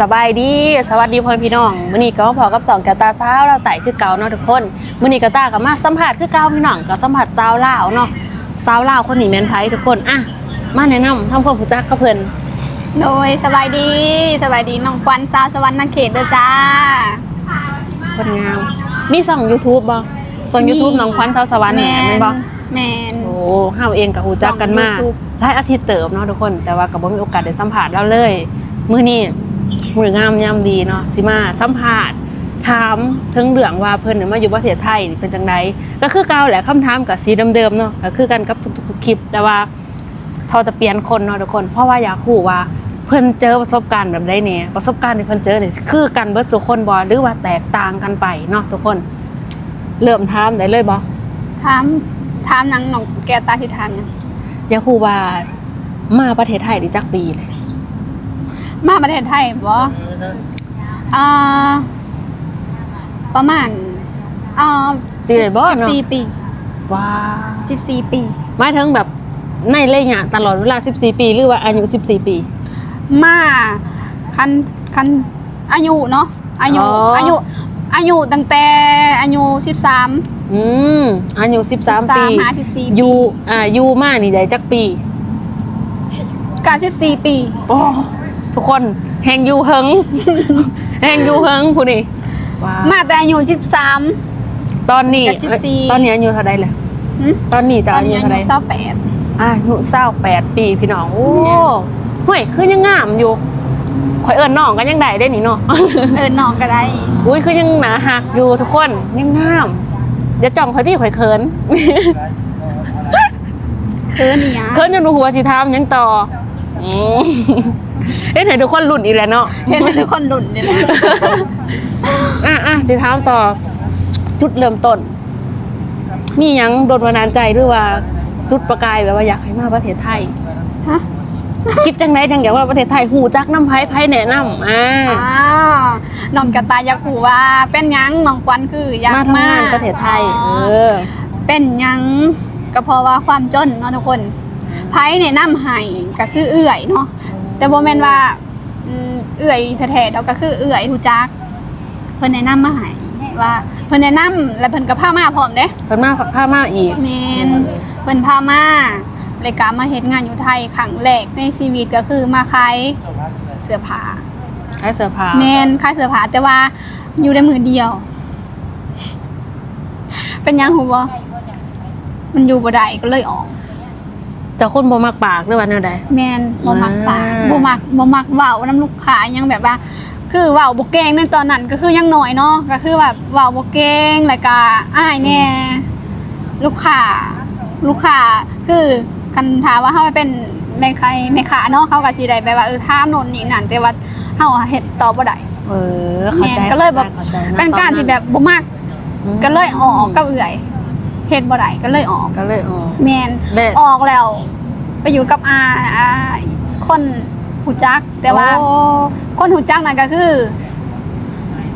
สบายดีสวัสดีพ่อพี่น้องมื้อนี้ก็มาพอกับสองแก้วตาสาวเราไต่คือเก่าเนาะทุกคนมื้อนี้ก็ตาก็มาสัมผัสคือเก่าพี่น้องก็สัมผัสสาวลาวเนาะสาวลาวคนนี้แม่นไผทุกคนอะมาแนะนำทำความรู้จักกับเพิ่นโดยสบายดีสบายดีน้องควันสาวสวรรค์นันเขตเด้อจ้าคนงามมีช่อง YouTube บ่ช่อง YouTube น้องควันชาวสวรรค์แมนี่แม่นนบ่แมนโอ้เฮาเองก็ฮู้จักกันมาช่อง YouTube หลายอาทิตย์เติบเนาะทุกคนแต่ว่าก็บ่มีโอกาสได้สัมภาษณ์เราเลยมื้อนี้ มื้องามยามดีเนาะสิมาสัมภาษณ์ถามถึงเรื่องว่าเพิ่นน่ะมาอยู่ประเทศไทยนี่เป็นจังไดก็คือเก่าแหละคำถามก็สีเดิมๆเนาะก็คือกันกับทุกๆคลิป แต่ว่าทอจะเปลี่ยนคนเนาะทุกคน เพราะว่าอยากรู้ว่าเพิ่นเจอประสบการณ์แบบใดเนี่ยประสบการณ์ที่เพิ่นเจอนี่คือกันเบิดสุคนบ่หรือว่าแตกต่างกันไปเนาะทุกคน เริ่มถามได้เลยบ่ถามถามหนังน้องแก้วตาที่ถามหยังอยากรู้ว่ามาประเทศไทยนี่จักปีเลย มาประเทศไทยบ่อ่าประมาณอ่าจีเลยบ่สิบเนาะสี่ปีว้าสิบสี่ปี หมายถึงแบบในระยะตลอดเวลา 14 ปี หรือว่าอายุ 14 ปี มาคันคันอายุเนาะอายุอ๋ออ อายุอายุตั้งแต่อายุสิบสามอืมอายุ 13 ปีหาสิบสี่อยู่อ่าอยู่มานี่ได้จักปีกาสิบสี่ปี โอ้ ทุกคนแหงอยู่เฮิง แหงอยู่เฮิงผู้นี่ว้าวมาแต่อายุสิบสาม ตอนนี้ กับ14 ตอนนี้อายุเท่าไดเลยหึตอนนี้จะตอนอายุนี้อาเท่าไดยุเศร้าแปดอายุ28ปีพี่น้องโอ้เนี่ยห่วยคือยังงามอยู่ข่อยเอิ้นน้องกันยังได้ได้นี่เนาะ เออน้องก็ได้ อุ้ยคือยังหนาหักอยู่ทุกคนยังงามเดี๋ยวจ่องเขาที่ข่อยเขิน คือนี่อะเขินจนหัวสิทามยังต่อ อืมเอ้ยไหนทุกคนหลุดอีกแล้วเนาะ เห็นทุกคนหลุนนี่แหละอะอะสิทามต่อ จุดเริ่มต้น มีหยังโดนบันดาลใจหรือว่า จุดประกายแบบว่าอยากให้มาประเทศไทย ฮะ คิดจังไดจังอยากว่าประเทศไทยหูจักน้ำไผ่ไผ่แนะนำอ่าอ้าวน้องกระตายอยากหูว่า เป็นหยังน้องควันคืออยากมามาทำงานประเทศไทย เออ เป็นหยังก็เพราะว่าความจนเนาะทุกคน ไพ่เนี่ยน้ำไห้ก็คือเอื่อยเนาะแต่โบแมนว่าอืมเอื่อยแท้ๆเราก็คือเอื่อยหูจัก เพิ่นแนะนำมาให้ว่าเพิ่นแนะนำและเพิ่นก็พามาพร้อมเด้เพิ่นมาผักผ้ามาอีกแมนเพิ่นพามาเลยกามาเฮ็ดงานอยู่ไทยครั้งแรกในชีวิตก็คือมาขายเสื้อผ้าขายเสื้อผ้าแมนขายเสื้อผ้าแต่ว่าอยู่ได้มือเดียว เป็นหยังหูบ่มันอยู่บ่ได้ก็เลยออก เจ้าคนบ่มักปากหรือว่าแนวใด แมนบ่มักปากอ่า บ่มักบ่มักเว้านํลูกค้ายังแบบว่า คือเว้าบ่เก่งในตอนนั้นก็คือยังน้อยเนาะก็คือแบบเว้าบ่เก่งแล้วก็อ้ายแน่ลูกค้าลูกค้าคือคันถามว่าเฮาเป็นแม่ค้าแม่ค้าเนาะเขาก็สิได้แบบว่าเออถามโน่นนี่นั่นแต่ว่าเฮาเฮ็ดตอบบ่ได้ เออเข้าใจแม่นก็เลยแบบข้าใจะเป็นการที่แบบบ่มักอืมก็เลยออกกับเอื่อย เฮ็ดบ่ได้ก็เลยออก ก็เลยออก แมนแม่ ออกแล้ว ไปอยู่กับอาอาคนหูจัก แต่ว่าโอ้คนหูจักนั่นก็คือ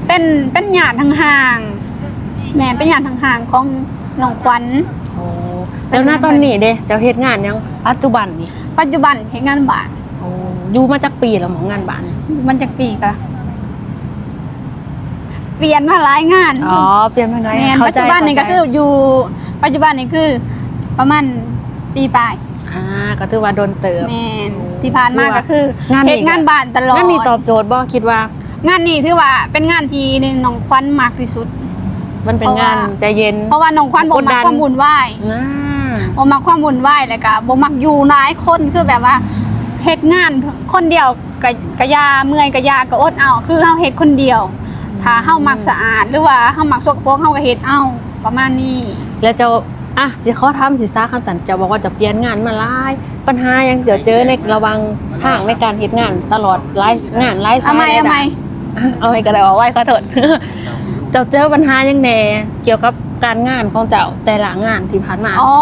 เป็นเป็นญาติห่างๆแม่นเป็นญาติห่างๆของน้องขวัญ โอ้แล้วหน้าตอนนี้เด้เจ้าเฮ็ดงานยังปัจจุบันนี่ปัจจุบันเฮ็ดงานบ้านโอ้อยู่มาจักปีแล้วหมองานบ้านมันจักปีกะ เปลี่ยนมาหลายงานอ๋อเปลี่ยนมาไงแม่นเข้าปัจใจจุบันนี่ก็เข้าใจคืออยู่ปัจจุบันนี่คือ ประมาณปีปลายอ่าก็ถือว่าโดนเติบแม่นที่ผ่านมาก็คืองานนี้เฮ็ดงานบ้านตลอดงานนี้ตอบโจทย์บ่คิดว่า งานนี้ถือว่าเป็นงานที่น้องควันมากที่สุด มันเป็นเพราะงานว่า ใจเย็น เพราะว่าน้องควันบ่กดดัมักนความวุ่นวาย อ่า บ่มักความวุ่นวายแล้วก็บ่มักอยู่หลายคนคือแบบว่าเฮ็ดงานคนเดียวก็ก็ยาเมื่อยก็ยาก็อดเอาคือเฮาเฮ็ดคนเดียว ถ้าเฮามักสะอาดหรือว่าเฮามักสกปรกเฮาก็เฮ็ดเอาประมาณนี้แล้วเจ้าอะสิเขาทำสิซ่าคันสันเจะบอกว่าจะเปลี่ยนงานมาหลายปัญหายังเสียเจอในระหวังทางในการเฮ็ดงานตลอดหลายงานหลายเอาไหมยเอาไหมอะเอาไว้ก็ได้ว่าไหว้ขอโทษ เจ้าเจอปัญหายังแหน่เกี่ยวกับการงานของเจ้าแต่ละงานที่ผ่านมา อ๋อ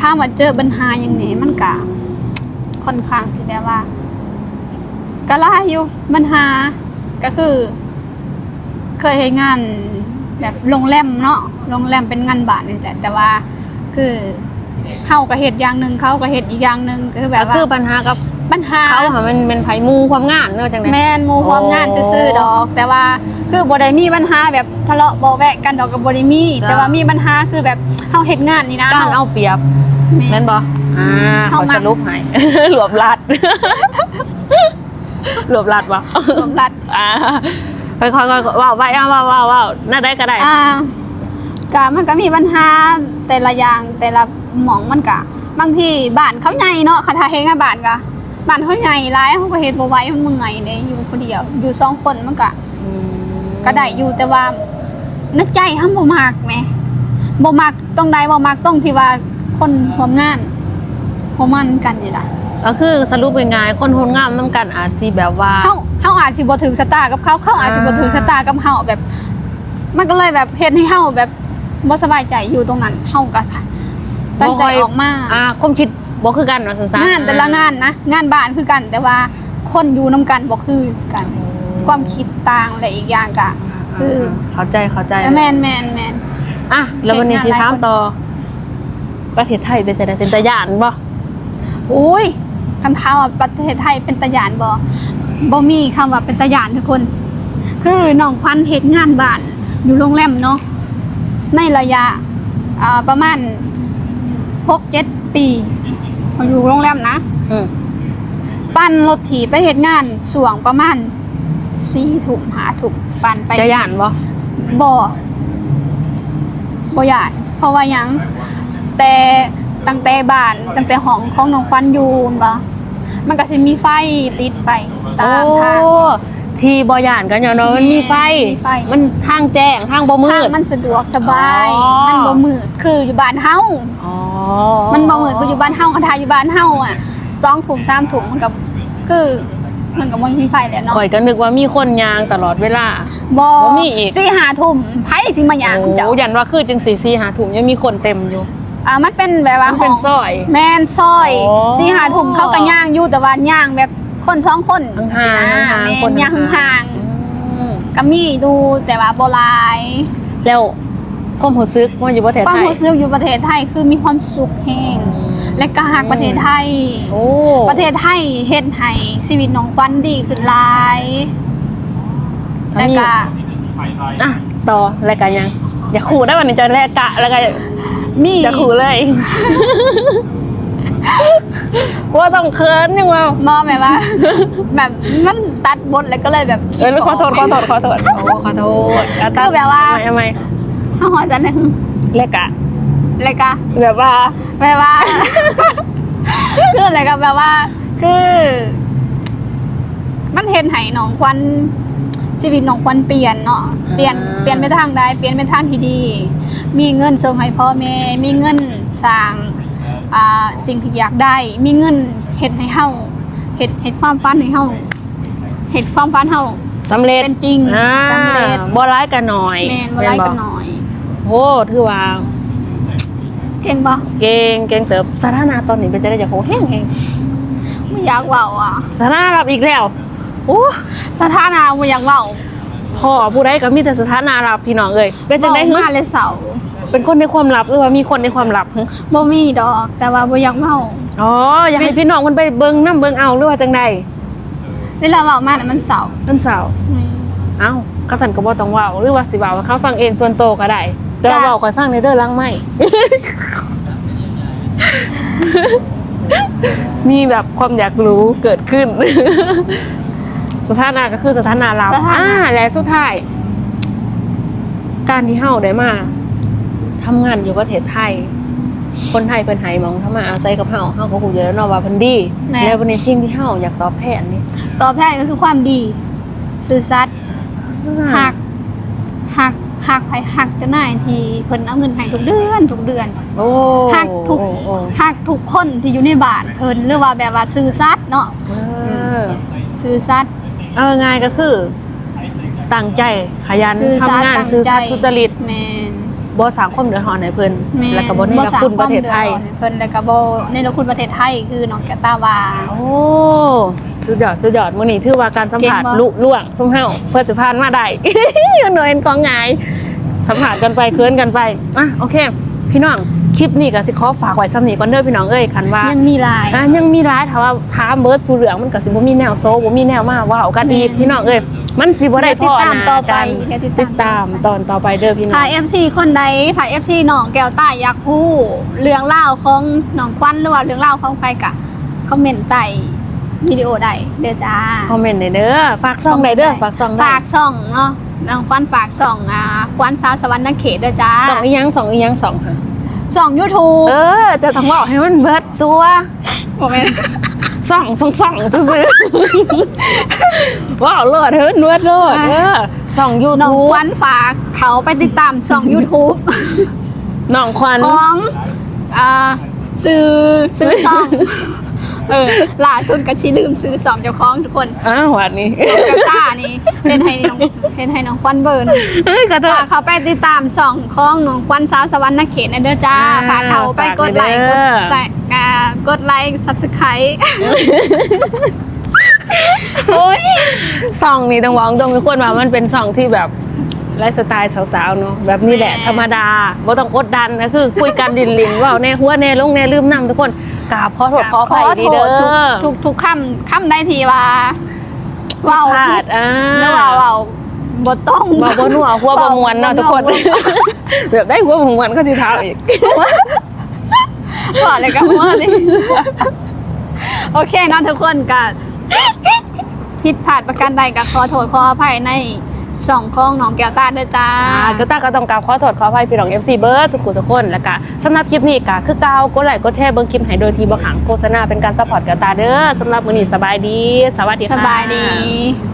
ถ้ามาเจอปัญหาอย่างนี้มันก็ค่อนข้างที่แบบว่า ก็หลายอยู่ปัญหาก็คือ เคยเฮ็ดงานแบบโรงแรมเนาะโรงแรมเป็นงานบ้านนี่แหละแต่ว่าคือเฮาก็เฮ็ดอย่างหนึงเขาก็เฮ็ดอีกอย่างหนึงคือแบบก็ว่าคือปัญหากับปัญหา เขาค่ะมันเป็นไผมูความงานเนอะจังได๋ แมนหมูความงานจะซื้อๆดอก แต่ว่าคือบ่ได้มีปัญหาแบบทะเลาะเบาะแวกกันดอกกับบ่ได้มีจ้ะ แต่ว่ามีปัญหาคือแบบเฮาเฮ็ดงานนี่นะการเอาเปรียบ แม่แม่นบ่อ่าเข้าขอมา สรุปให้รวบรัดรวบรัดบ่รวมรัด อ่า ค่อยๆๆว้าวว้าวว้าวว้าวว้าวน่าได้ก็ได้ อ่าก็มันก็มีปัญหาแต่ละอย่างแต่ละหมองมันก็บางทีบ้านเขาใหญ่เนาะคาถาเฮงอะบ้านก็บ้านเขาใหญ่หลายเขาก็เฮ็ดบ่ไหวมันเมื่อยเด้อยู่คนเดียวอยู่สองคนมันก็อืมก็ได้อยู่แต่ว่าในใจเฮาบ่มักแหมบ่มักตรงใดบ่มักตรงที่ว่าคนร่วมงานบ่มันกันนี่ล่ะ ก็คือสรุปง่ายๆคนโหนงามน้ำกันอาจสิแบบว่าเฮาเฮาอาจสิบ่ถึงสตาร์กับเขาเขาอาจสิบ่ถึงสตาร์กับเฮาแบบ มันก็เลยแบบเฮ็ดให้เฮาแบบบ่สบายใจอยู่ตรงนั้นเฮาก็ตั้งใจออกมาอ่าความคิดบ่คือกันว่าซั่นๆงานแต่ละงานนะงานบ้านคือกัน แต่ว่าคนอยู่นํกันบ่คือกัน ความคิดต่างและอีกอย่างก็คือเข้าใจเข้าใจแม่นแม่นแม่นอะแล้ววันนี้สิถามต่อ ประเทศไทยเป็นจังได๋เป็นตาย่านบ่ อุ้ย คำถามว่าประเทศไทยเป็นตะยานบ่บ่มีคำว่าเป็นตะยานทุกคน คือน้องควันเฮ็ดงานบ้านอยู่โรงแรมเนาะในระยะอ่าประมาณ6-7ปีอยู่โรงแรมนะอืมปั่นรถถีบไปเฮ็ดงานช่วงประมาณ4ทุ่ม5ทุ่มปั่นไปจะย่านบ่บ่บ่ยานเพราะว่าหยังแต่ตั้งแต่บ้านตั้งแต่ห้องของน้องควันอยู่บ่ มันก็สิมีไฟติดไปตามทาง โอ้ที่บ่ย่านกันเนาะมันมีไฟ มีไฟ มันทางแจ้งทางบ่มืทางด มันสะดวกสบาย อ๋อ มันบ่มืดคืออยู่บ้านเฮา อ๋อมันบ่มืดคืออยู่บ้านเฮาคันทาอยู่บ้านเฮาอะ2ทุ่ม3ทุ่มมันก็คือมันก็บ่มีไฟแล้วเนาะข่อยก็นึกว่ามีคนยางตลอดเวลา บ่บ่มีอีกสี่ห้าทุ่มไผสิมาหยังเจ้าโอ้ยันว่าคือจังสี่สี่หาถุงยังมีคนเต็มอยู่ อ่ามันเป็นแบบว่ามันเป็นห้งซอยแม่นซอยอ๋อสี่หาถุ่มเขาก็ย่างอยู่แต่ว่าย่างแบบคนสองคนห่างๆสินะห่างๆแม่คนนย่างห่างๆห่างอืมๆก็มีดูแต่ว่าโบหลาย แล้วความรู้สึกว่าอยู่ประเทศความไทยรู้สึกอยู่ประเทศไทยคือมีความสุขแห้งและก็หักประเทศไทย โอ้ประเทศไทยเฮ็ดให้ชีวิตน้องควันดีขึ้นหลายทั้งแล้วนี้ก็อะต่อรายการยัง อย่าขู่ได้วันนี้จะแลกกะแล้วก็ มีจะขู่เลย ว่าต้องเคินยังว่ามอแบบว่า แบบมันตัดบทแล้วก็เลยแบบเออขอโทษขอโทษขอโทษโอ้ขอโทษะคือแบบว่าทำไมเฮาจะเล่นแลกกะแล้วก็แบบว่าแปลว่าคืออะไรกับแบบว่า คือ มันเห็นให้น้องควัน ชีวิตน้องควันเปลี่ยนเนาะเปลี่ยนอ่าเปลี่ยนไปทางใดเปลี่ยนไปทางที่ดี มีเงินส่งให้พ่อแม่มีเงินสร้างอ่าสิ่งที่อยากได้ มีเงินเฮ็ดให้เฮาเฮ็ดเฮ็ดความฝันให้เฮาเฮ็ดความฝันเฮาสำเร็จเป็นจริงอ่าสำเร็จบ่ร้ายกันหน่อยแม่นบ่ไล่กันหน่อยโอ้ถือว่าเก่งบ่เก่งเก่งเติบสถานะตอนนี้เป็นจะได้จากโหแห้งแห้งไม่อยากเว้าอะสถานะรับอีกแล้ว โอ้สถานะบ่อยากเว้าพ่อผู้ใดก็มีแต่สถานะรับพี่น้องเอ้ยเป็นจังได๋เว้าฮึมาเลยเสาเป็นคนในความลับหรือว่ามีคนในความลับฮึบ่มีดอก แต่ว่าบ่อยากเว้าอ๋ออยากให้พี่น้องมันไปเบิ่งนํเบิ่งเอาหรือว่าจังได๋เวลาเว้ามาน่ะมันเศร้าต้นสาวเอ้าก็สั่นก็บ่ต้องเว้าหรือว่าสิเว้าให้เขาฟังเองส่วนโตวก็ได้แต่ว่าจ้ะเว้าค่อยฟังในเด้อหลังไม่มีแบบความอยากรู้เกิดขึ้น สถานะก็คือสถานะเราสถานะ อ่าและสุดท้าย การที่เฮาได้มาทำงานอยู่ประเทศไทย คนไทยเพิ่นให้มองทำมาอาศัยกับเฮาเฮาก็ฮู้อยู่แล้วเนาะว่าเพิ่นดีแล้ววันนี้สิ่งที่เฮาอยากตอบแทนนี่ตอบแทนก็คือความดี ซื่อสัตย์หักหักหักไผหักเจ้านายที่เพิ่นเอาเงินให้ทุกเดือนทุกเดือน โอ้หักทุกโอ้โอ้หักทุกคนที่อยู่ในบ้านเพิ่นหรือว่าแบบว่าซื่อสัตย์เนาะ เออซื่อสัตย์ เอาง่ายๆก็คือ ตั้งใจขยันซื่อสัตทำย์งานตั้งซื่อใจสัตย์สุจริตแม่นบ่สร้างความเดือดร้อนให้เพิ่นแม่นแล้วก็บ่ในละคุณประเทศไทยบ่สร้างความเดือดร้อนให้เพิ่นแล้วก็บ่ในละคุณประเทศไทยคือน้องแกตาวา โอ้สุดยอดสุดยอดมื้อนี้ถือว่าการสัมผัสเก่งบ่ ลุล่วงซุ่มเฮาเพื่อสิผ่านมาได้อยู่หน่วยเป็นกองหงายสัมผัสกันไปเคินกันไปอะโอเค พี่น้อง คลิปนี้ก็สิขอฝากไว้ซ้ำนี้ก่อนเด้อพี่น้องเอ้ยคันว่ายังมีหลายอะยังมีร้ายถ้าว่าถามเบิร์ดสู่เหลืองมันก็สิบ่มีแนวโซบ่มีแนวมาเว้ากันอีกแม่นพี่น้องเอ้ยมันสิบ่ได้เดี๋พ่ยวอติดตามหต่อน้าไปกันเดี๋ยวติติดดตาตามมตอนต่อไปเด้อพี่น้องถ่าย FC คนใดถ่าย FC น้องแก้วใต้อยากฮู้เรื่องเล่าวของน้องควันหรือว่าเรื่องเล่าวของใครกะคอมเมนต์ใต้วิดีโอใดเด้อจ้าคอมเมนต์ได้เด้อฝากซ่องได้เด้อฝากซ่องได้ฝากช่องเนาะน้องควันฝากช่องอ่าควันสาวสวรรค์นักเขตเด้อจ้าสองอีหยังสองอีหยังสองค่ะ ช่อง YouTube เออ จะต้องบอกให้มันเบิดตัวบ่แม่นสองสองสองซื้อๆว้าวเลิศเฮ้ยนวดเลิศเออสองยูน้องทูบควันฝากเขาไปติดตามช่อง YouTube น้องควันของอ่าซื้อซื้อช่อง เออล่าสุดก็ชิลืมซื้อสองเจ้าของทุกคนอ้าววันนี้กาต้านี่เห็นให้น้องเห็นให้น้องควันเบิร์นเฮ้ยขอโทษฝากเขาไปติดตามสองของน้องควันสาวสวรรค์นักเขตนะเด้อจ้าอ่าฝากเขาไปกดไลค์กฝากดเลยเด้อใส่อ่ากดไลค์ซับสไครต์โอ้ยซองนี้ต้องวางตรงทุกคนว่ามันเป็นซองที่แบบ ไลฟ์สไตล์สาวๆเนาะแบบนี้แหละแม่ธรรมดาบ่ต้องกดดันนะคือ คุยกันลินลินๆเว่าแน่หัวแน่ลงแน่ลืมนำทุกคนกราบขอโทษขออภัยดีโทเด้ษทุกอทุกทุกคำคำได้ทีว่าเว้าพลาผิดดอ่าหรือว่าเว้าบ่ต้องบ่บ่นัวหัวบ่มวนเนาะทุกคนบ่วแบบได้หัวบ่มวนก็สิเท้าอีกบ่อะไรกันว่าเลยโอเคเนาะทุกคนก็ผิดพลาดประการใดก็ขอโทษขออภัยใน สองของน้องแก้วตาเด้อจ้าอ่าก็ต้าก็ต้องกราบขอโทษขออภัยพี่น้อง FC เบิร์ดสุขุสุขคนแล้วก็สำหรับคลิปนี้ก็คือเก่ากดไลค์กดแชร์เบิ่งคลิปให้โดยที่บ่ขังโฆษณาเป็นการซัพพอร์ตกับตาเด้อสำหรับมื้อนี้สบายดี สวัสดีสค่ะบายดี